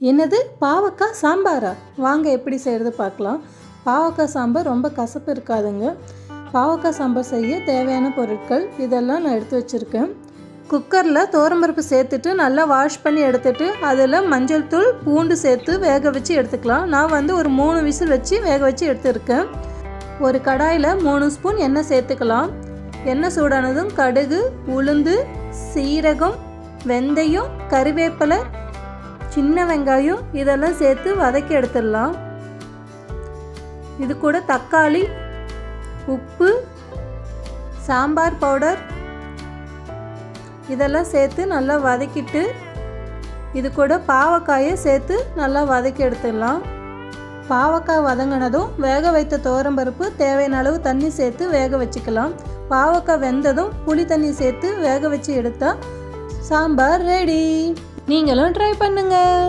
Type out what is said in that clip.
என்னது? பாவக்காய் சாம்பாரா? வாங்க எப்படி செய்கிறது பார்க்கலாம். பாவக்காய் சாம்பார் ரொம்ப கசப்பு இருக்காதுங்க. பாவக்காய் சாம்பார் செய்ய தேவையான பொருட்கள் இதெல்லாம் நான் எடுத்து வச்சுருக்கேன். குக்கரில் தோரம்பருப்பு சேர்த்துட்டு நல்லா வாஷ் பண்ணி எடுத்துட்டு அதில் மஞ்சள் தூள் பூண்டு சேர்த்து வேக வச்சு எடுத்துக்கலாம். நான் வந்து ஒரு மூணு விசில் வச்சு வேக வச்சு எடுத்துருக்கேன். ஒரு கடாயில் மூணு ஸ்பூன் எண்ணெய் சேர்த்துக்கலாம். எண்ணெய் சூடானதும் கடுகு உளுந்து சீரகம் வெந்தயம் கறிவேப்பிலை சின்ன வெங்காயம் இதெல்லாம் சேர்த்து வதக்கி எடுத்துடலாம். இது கூட தக்காளி உப்பு சாம்பார் பவுடர் இதெல்லாம் சேர்த்து நல்லா வதக்கிட்டு இது கூட பாவக்காயை சேர்த்து நல்லா வதக்கி எடுத்துடலாம். பாவக்காய் வதங்கினதும் வேக வைத்த துவரம்பருப்பு தேவையான அளவு தண்ணி சேர்த்து வேக வச்சுக்கலாம். பாவக்காய் வெந்ததும் புளி தண்ணி சேர்த்து வேக வச்சு எடுத்தால் சாம்பார் ரெடி நீங்களும் ட்ரை பண்ணுங்கள்